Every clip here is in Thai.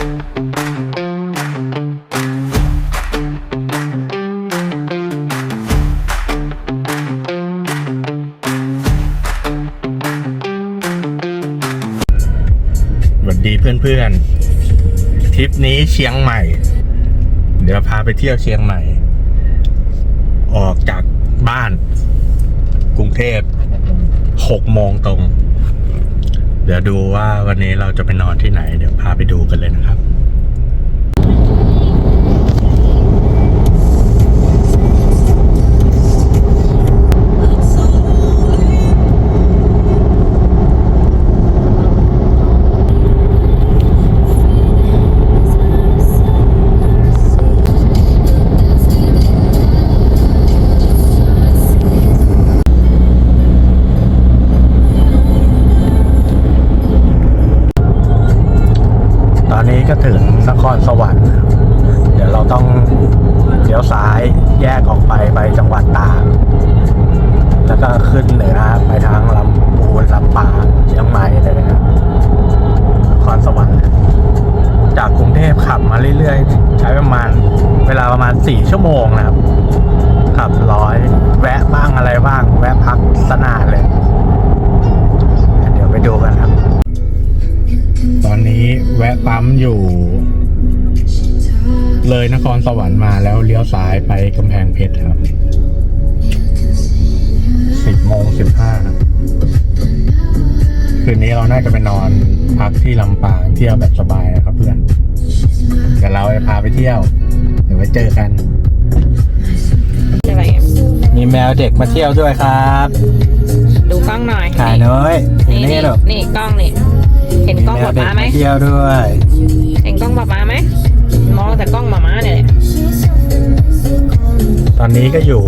สวัสดีเพื่อนๆ ทริปนี้เชียงใหม่ เดี๋ยวพาไปเที่ยวเชียงใหม่ ออกจากบ้าน กรุงเทพหกโมงตรง เดี๋ยวดูว่าวันนี้เราจะไปนอนที่ไหน เดี๋ยวพาไปดูกันเลยนะครับ สวรรค์มาแล้วเลี้ยวซ้ายไปกำแพงเพชรครับสิบโมงสิบห้าคืนนี้เราน่าจะไปนอนพักที่ลำปางเที่ยวแบบสบายนะครับเพื่อนเดี๋ยวเราจะพาไปเที่ยว เดี๋ยวไว้เจอกัน อะไรอะมีแมวเด็กมาเที่ยวด้วยครับดูกล้องหน่อยถ่ายน้อยนี่นี่นี่หรอกนี่กล้องนี่ เห็นกล้องแมป๊าวเด็กป๊าไหมมาเที่ยวด้วย เห็นกล้องป๊าป๊าไหม มองแต่กล้องมาม้าเนี่ยแหละตอนนี้ก็อยู่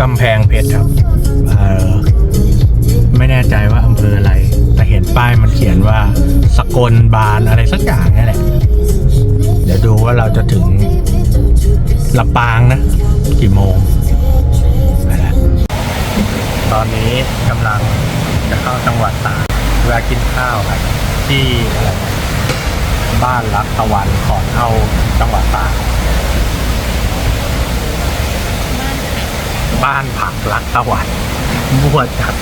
กำแพงเพชรครับเออไม่แน่ใจว่าอำเภออะไร แต่เห็นป้ายมันเขียนว่าสกลบานอะไรสักอย่างนี่แหละ เดี๋ยวดูว่าเราจะถึงลำปางนะ กี่โมงไปแล้วตอนนี้กำลังจะเข้าจังหวัดตากเพื่อกินข้าวครับที่อะไร บ้านรักตะวันก่อนเข้าจังหวัดตากบ้านผักรักตะวันมั่วจัด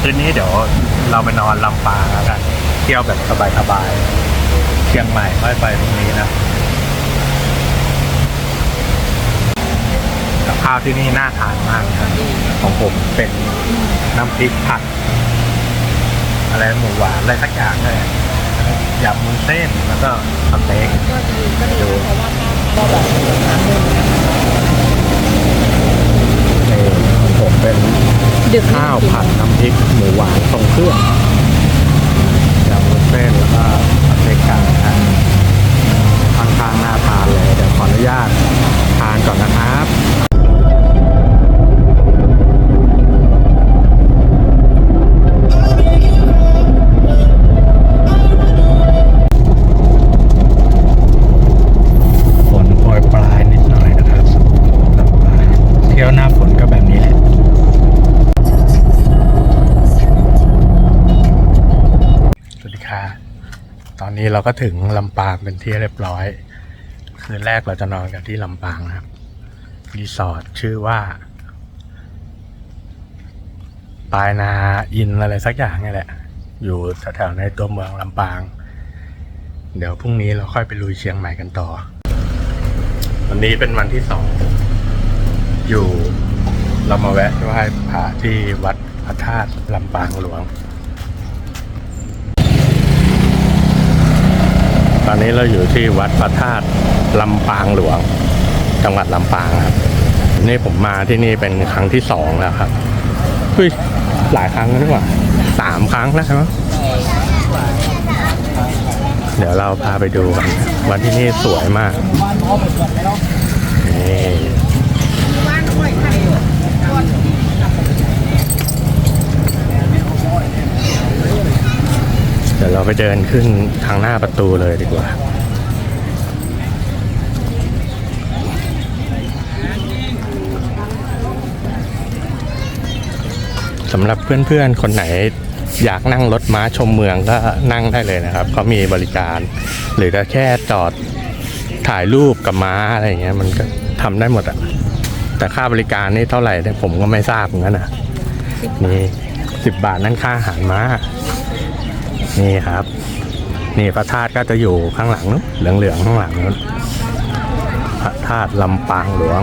คืนนี้เดี๋ยวเราไปนอนลำปางแล้วกัน เที่ยวแบบสบายๆเชียงใหม่ค่ไปพรุ่งนี้นะกับข้าวที่นี่น่าทานมากนะของผมเป็นน้ำพริกผัด อะไรหมูหวานอะไรสักอย่างเลยยำมุนเส้นแล้วก็สเต็กดูเออของผมเป็นดึกข้าวผัดน้ำพริกหมูหวานทรงเครื่อง เราก็ถึงลำปางเป็นที่เรียบร้อย คืนแรกเราจะนอนกันที่ลำปางนะครับรีสอร์ทชื่อว่าปลายนาอินอะไรสักอย่างนี่แหละ อยู่แถวๆในตัวเมืองลำปาง เดี๋ยวพรุ่งนี้เราค่อยไปลุยเชียงใหม่กันต่อ วันนี้เป็นวันที่สอง อยู่เรามาแวะไหว้พระที่วัดพระธาตุลำปางหลวง ตอนนี้เราอยู่ที่วัดพระธาตุลำปางหลวง จังหวัดลำปางครับ นี่ผมมาที่นี่เป็นครั้งที่สองแล้วครับเฮ้ยหลายครั้งแล้วนี่หว่าสามครั้งแล้วใช่ไหมเดี๋ยวเราพาไปดูกันวันที่นี่สวยมากนี่เดี๋ยวเราไปเดินขึ้นทางหน้าประตูเลยดีกว่า สำหรับเพื่อนๆ คนไหนอยากนั่งรถม้าชมเมืองก็นั่งได้เลยนะครับ เขามีบริการ หรือจะแค่จอดถ่ายรูปกับม้าอะไรเงี้ย มันก็ทำได้หมดอะแต่ค่าบริการนี่เท่าไหร่เนี่ยผมก็ไม่ทราบเหมือนกันนะนี่สิบบาทนั่นค่าอาหารม้า นี่ครับ นี่พระธาตุก็จะอยู่ข้างหลังนู้นเหลืองๆข้างหลังนู้นพระธาตุลำปางหลวง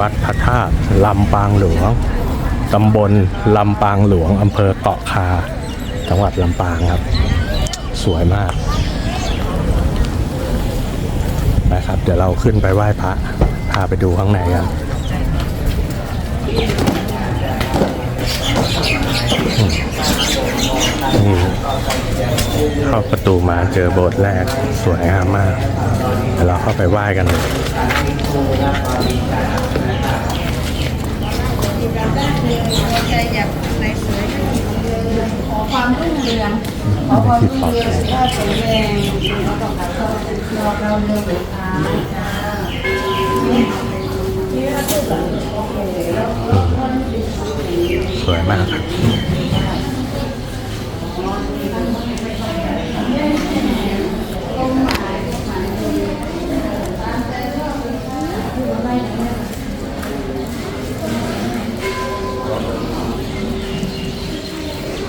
วัดพระธาตุลำปางหลวง ตำบลลำปางหลวง อำเภอเกาะคา จังหวัดลำปางครับ สวยมากนะครับ เดี๋ยวเราขึ้นไปไหว้พระ พาไปดูข้างในกัน นี่เข้าประตูมาเจอโบสถ์แรก สวยงามมากเดี๋ยวเราเข้าไปไหว้กันเลยขอความรุ่งเรืองขอความรุ่งเรืองสุขภาพแข็งแรงแล้วก็ขัดเข้าเราเราเรืองสุดท้ายจ้า สวยมาก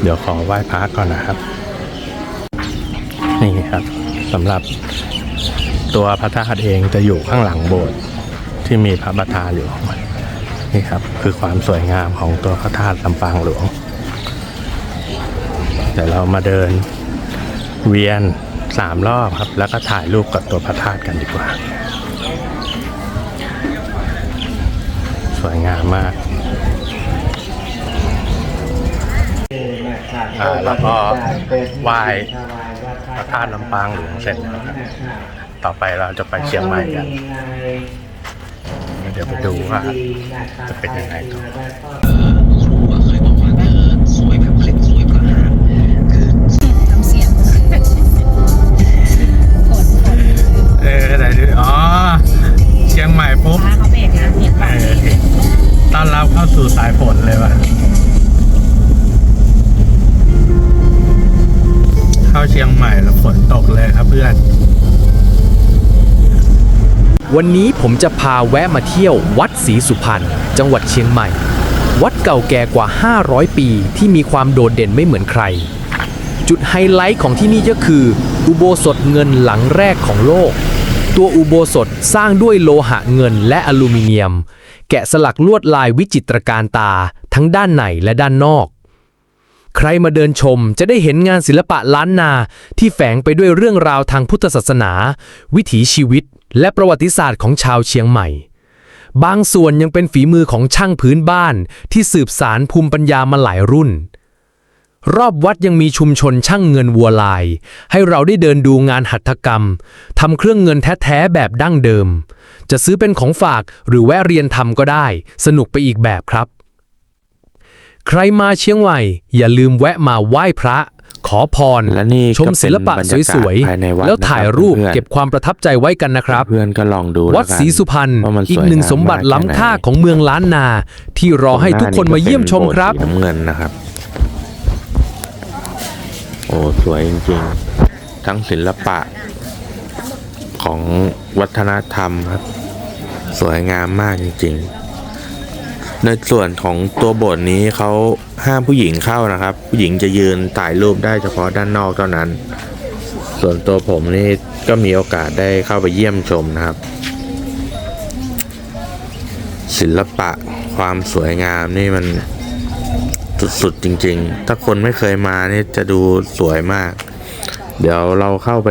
เดี๋ยวขอไหว้พระก่อนนะครับ นี่ครับสำหรับตัวพระธาตุเองจะอยู่ข้างหลังโบสถ์ ที่มีพระประธานอยู่นี่ครับคือความสวยงามของตัวพระธาตุลำปางหลวงเดี๋ยวเรามาเดินเวียนสามรอบครับ แล้วก็ถ่ายรูปกับตัวพระธาตุกันดีกว่า สวยงามมากอ่าแล้วก็ไหว้พระธาตุลำปางหลวงเสร็จแล้วครับ ต่อไปเราจะไปเชียงใหม่กัน เดี๋ยวไปดูว่าจะเป็นยังไงต่อ วันนี้ผมจะพาแวะมาเที่ยววัดศรีสุพรรณจังหวัดเชียงใหม่ วัดเก่าแก่กว่า 500 ปีที่มีความโดดเด่นไม่เหมือนใคร จุดไฮไลท์ของที่นี่ก็คือ อุโบสถเงินหลังแรกของโลก ตัวอุโบสถสร้างด้วยโลหะเงินและอลูมิเนียม แกะสลักลวดลายวิจิตรการตาทั้งด้านในและด้านนอก ใครมาเดินชมจะได้เห็นงานศิลปะล้านนาที่แฝงไปด้วยเรื่องราวทางพุทธศาสนา วิถีชีวิต และประวัติศาสตร์ของชาวเชียงใหม่ บางส่วนยังเป็นฝีมือของช่างพื้นบ้านที่สืบสารภูมิปัญญามาหลายรุ่น รอบวัดยังมีชุมชนช่างเงินวัวลาย ให้เราได้เดินดูงานหัตถกรรมทำเครื่องเงินแท้ๆแบบดั้งเดิม จะซื้อเป็นของฝากหรือแวะเรียนทำก็ได้ สนุกไปอีกแบบครับ ใครมาเชียงใหม่อย่าลืมแวะมาไหว้พระ ขอพรและนี่ชมศิลปะก็เป็นบรรยากาศสวยภายในวัดๆแล้วถ่ายรูปนะครับเพื่อนๆเก็บความประทับใจไว้กันนะครับ เพื่อนก็ลองดูวัดแล้วกันศรีสุพรรณว่ามันอีสกวยหนึ่งงามสมบัติมากล้ำค่าแค่ไหนของเมืองล้านนา ที่รอให้ทุกคนมาเยี่ยมชมครับสีน้ำเงินนะครับ โอ้สวยจริงๆ ทั้งศิลปะของวัฒนธรรมครับ สวยงามมากจริงๆ ในส่วนของตัวโบสถ์นี้เขาห้ามผู้หญิงเข้านะครับ ผู้หญิงจะยืนถ่ายรูปได้เฉพาะด้านนอกเท่านั้น ส่วนตัวผมนี่ก็มีโอกาสได้เข้าไปเยี่ยมชมนะครับ ศิลปะความสวยงามนี่มันสุดๆจริง ๆ ถ้าคนไม่เคยมานี่จะดูสวยมาก เดี๋ยวเราเข้าไป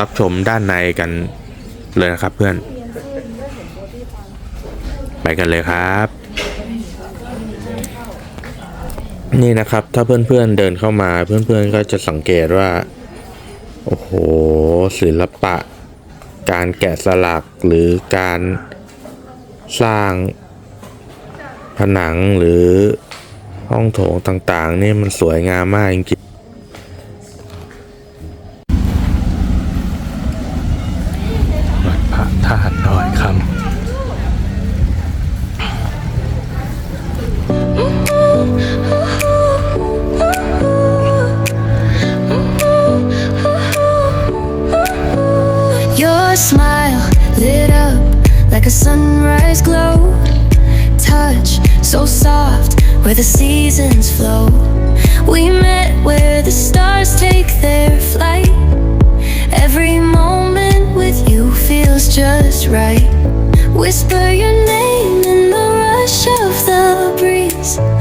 รับชมด้านในกันเลยนะครับเพื่อน ไปกันเลยครับ นี่นะครับ ถ้าเพื่อนๆเดินเข้ามา เพื่อนๆก็จะสังเกตว่า โอ้โห ศิลปะ การแกะสลักหรือการสร้าง ผนังหรือห้องโถงต่างๆ นี่มันสวยงามมากจริง eyes.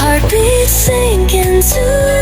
Heartbeat sinking to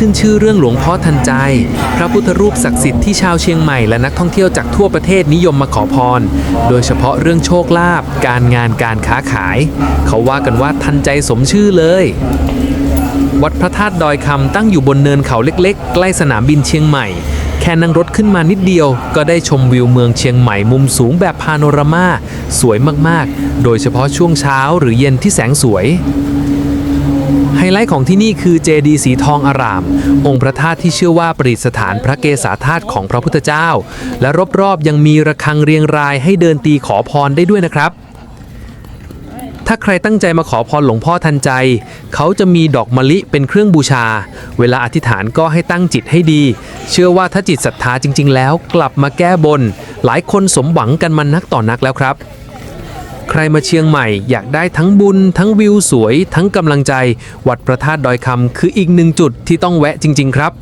ขึ้นชื่อเรื่องหลวงพ่อทันใจ พระพุทธรูปศักดิ์สิทธิ์ที่ชาวเชียงใหม่และนักท่องเที่ยวจากทั่วประเทศนิยมมาขอพร โดยเฉพาะเรื่องโชคลาภการงานการค้าขาย เขาว่ากันว่าทันใจสมชื่อเลย วัดพระธาตุดอยคำตั้งอยู่บนเนินเขาเล็กๆ ใกล้สนามบินเชียงใหม่แค่นั่งรถขึ้นมานิดเดียว ก็ได้ชมวิวเมืองเชียงใหม่มุมสูงแบบพาโนรามา สวยมาก ๆ โดยเฉพาะช่วงเช้าหรือเย็นที่แสงสวย ไฮไลท์ของที่นี่คือเจดีสีทองอาราม องค์พระธาตุที่เชื่อว่าประดิษฐานพระเกศาธาตุของพระพุทธเจ้า และรอบๆยังมีระฆังเรียงรายให้เดินตีขอพรได้ด้วยนะครับ ถ้าใครตั้งใจมาขอพรหลวงพ่อทันใจ เขาจะมีดอกมะลิเป็นเครื่องบูชา เวลาอธิษฐานก็ให้ตั้งจิตให้ดี เชื่อว่าถ้าจิตศรัทธาจริง ๆ แล้วกลับมาแก้บน หลายคนสมหวังกันมานักต่อนักแล้วครับ ใครมาเชียงใหม่อยากได้ทั้งบุญ ทั้งวิวสวย ทั้งกำลังใจ วัดพระธาตุดอยคำคืออีกหนึ่งจุดที่ต้องแวะจริง ๆ ครับ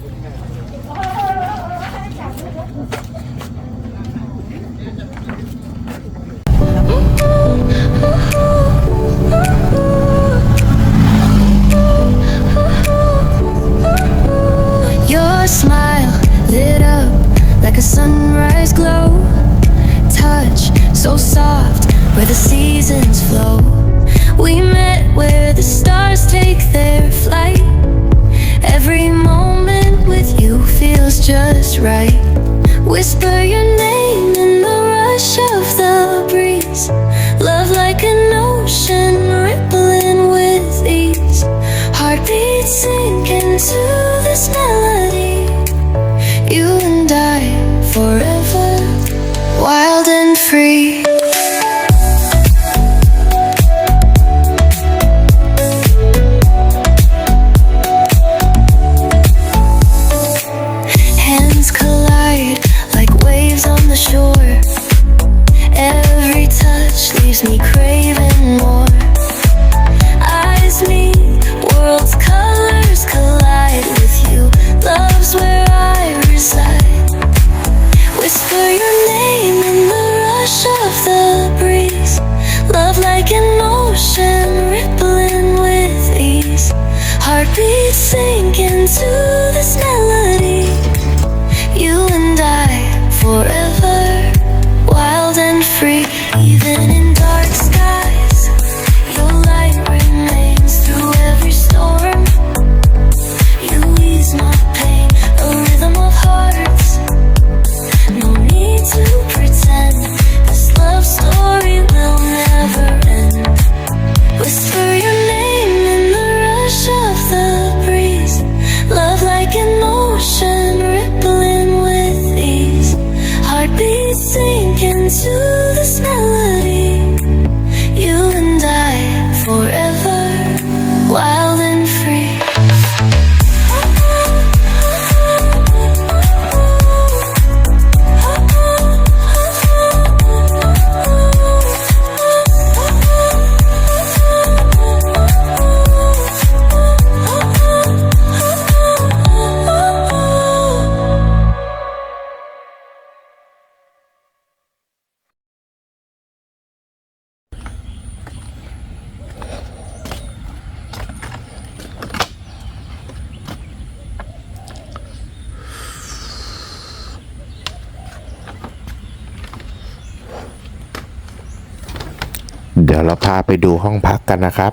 ี๋ยวเราพาไปดูห้องพักกันนะครับ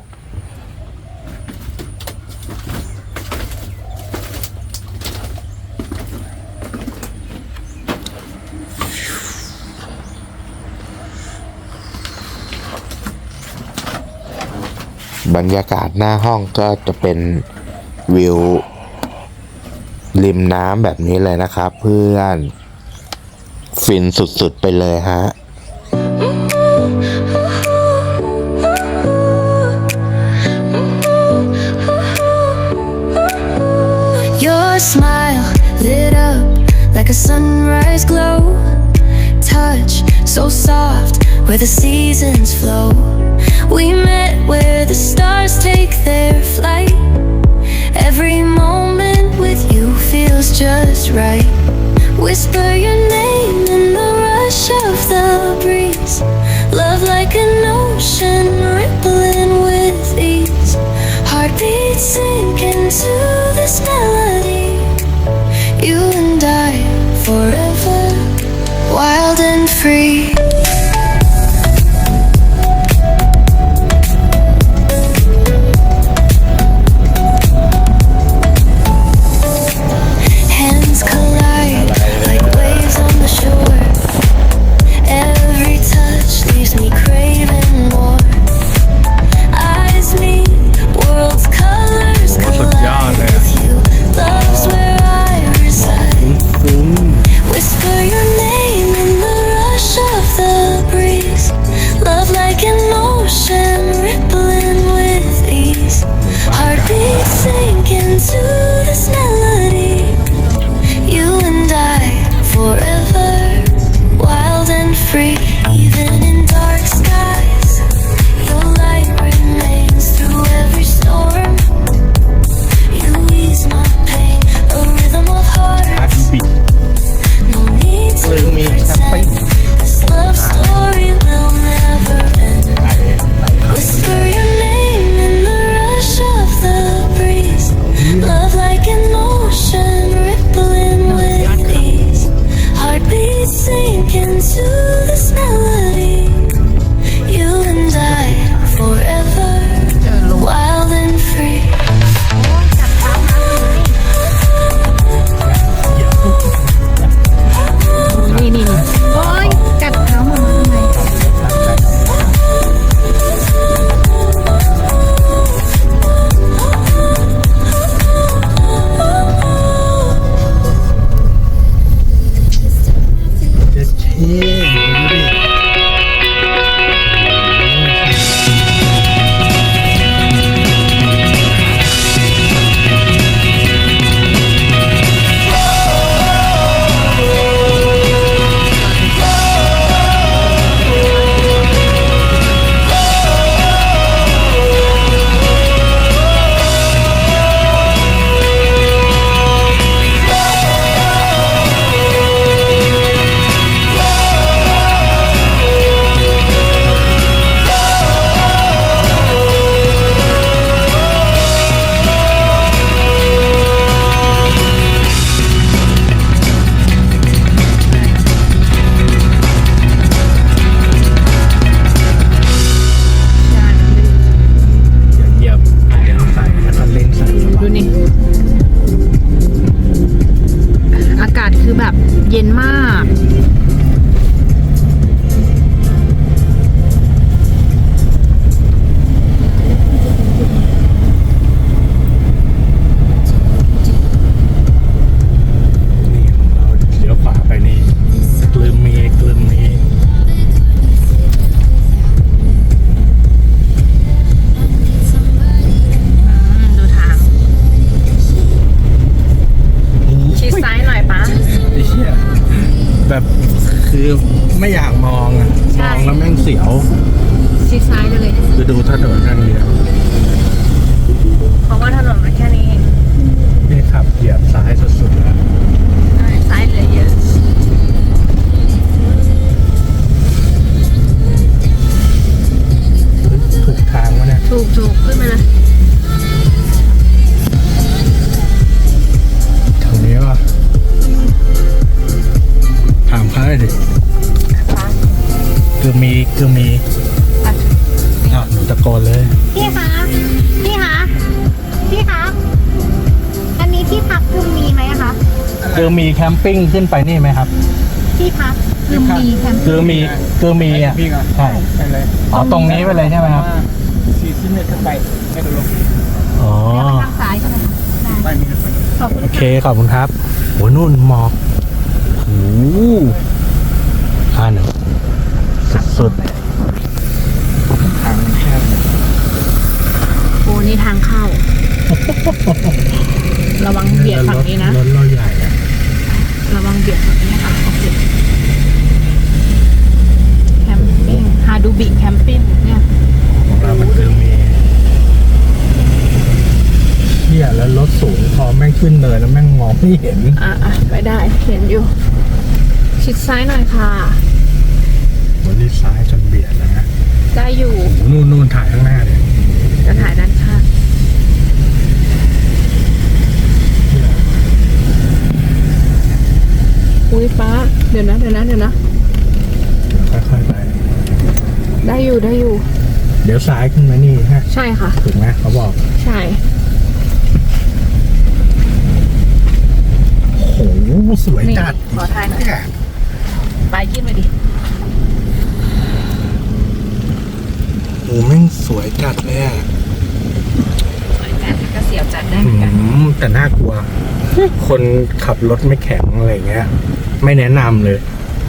บรรยากาศหน้าห้องก็จะเป็นวิวริมน้ำแบบนี้เลยนะครับ เพื่อน ฟินสุดๆไปเลยฮะ lit up like a sunrise glow. Touch so soft where the seasons flow. We met where the stars take their flight. Every moment with you feels just right. Whisper your name in the rush of the breeze. Love like an ocean rippling with ease. Heartbeats sink into the smell you and I forever, wild and free. 打开是速 แคมปิ้งขึ้นไปนี่ไหมครับ ที่พักคือมีแคมป์คือมีคือมีอะใช่อ๋อตรงนี้ไปเลยใช่ไหมครับสี่สิบเมตรขึ้นไปไม่ต้องลงอ๋อแล้วไปทางซ้ายใช่ไหมคะได้ไม่มีขึ้นไปขอบคุณโอเคขอบคุณครับโหนู่นหมอกโอ้โหอ่าหนึ่งสุดทางแคบโอ้นี่ทางเข้า ระวังๆเบียดฝั่งนี้นะรถเราใหญ่อะ ระวังเบียดฝั่งนี้นะคะโอเคแคมปิ้งฮาดูบิแคมปิ้งเนี่ยของเรามันคือมีเที่ยแล้วรถสูงพอแม่งขึ้นเนินแล้วแม่งมองไม่เห็น อะอะไปได้เห็นอยู่ ชิดซ้ายหน่อยค่ะวันนี้ซ้ายจนเบียดแล้วนะได้อยู่โอ้โหนู่นนู่นถ่ายข้างหน้าเลยจะถ่ายด้านข้าง อุ้ยฟ้า เดี๋ยวนะเดี๋ยวนะเดี๋ยวนะ ค่อยๆไป ได้อยู่ได้อยู่ เดี๋ยวซ้ายขึ้นมานี่ฮะใช่ค่ะ ถูกไหมเขาบอก ใช่ โอ้โห สวยนี่จัดขอถ่ายหน่อยไปยื่นมาดิ โอ้แม่งสวยจัดเลยอะสวยจัดก็เสียวจัดได้เหอืมือนกันมแต่น่ากลัว คนขับรถไม่แข็งอะไรเงี้ย ไม่แนะนำเลย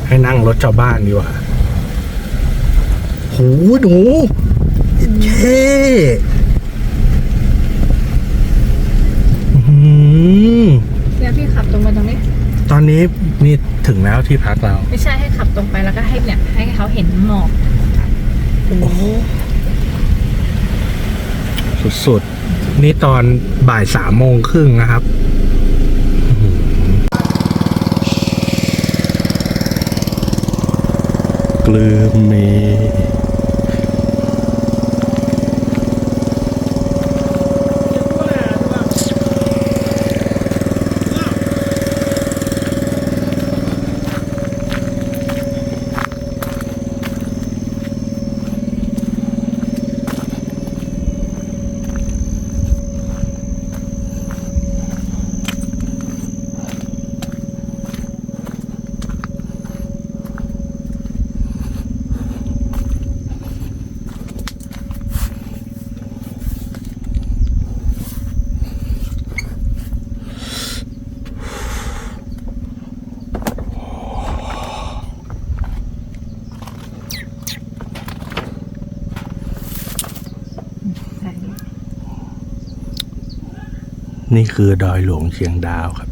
ให้นั่งรถชาวบ้านดีกว่าโหหนูเท่อื้อหือเดี๋ยวพี่ขับตรงไปตรงนี้ ตอนนี้นี่ถึงแล้วที่พักเรา ไม่ใช่ให้ขับตรงไปแล้วก็ให้เนี่ย ให้เขาเห็นหมอกสุดๆ นี่ตอนบ่ายสามโมงครึ่งนะครับ ลืมเม นี่คือดอยหลวงเชียงดาวครับ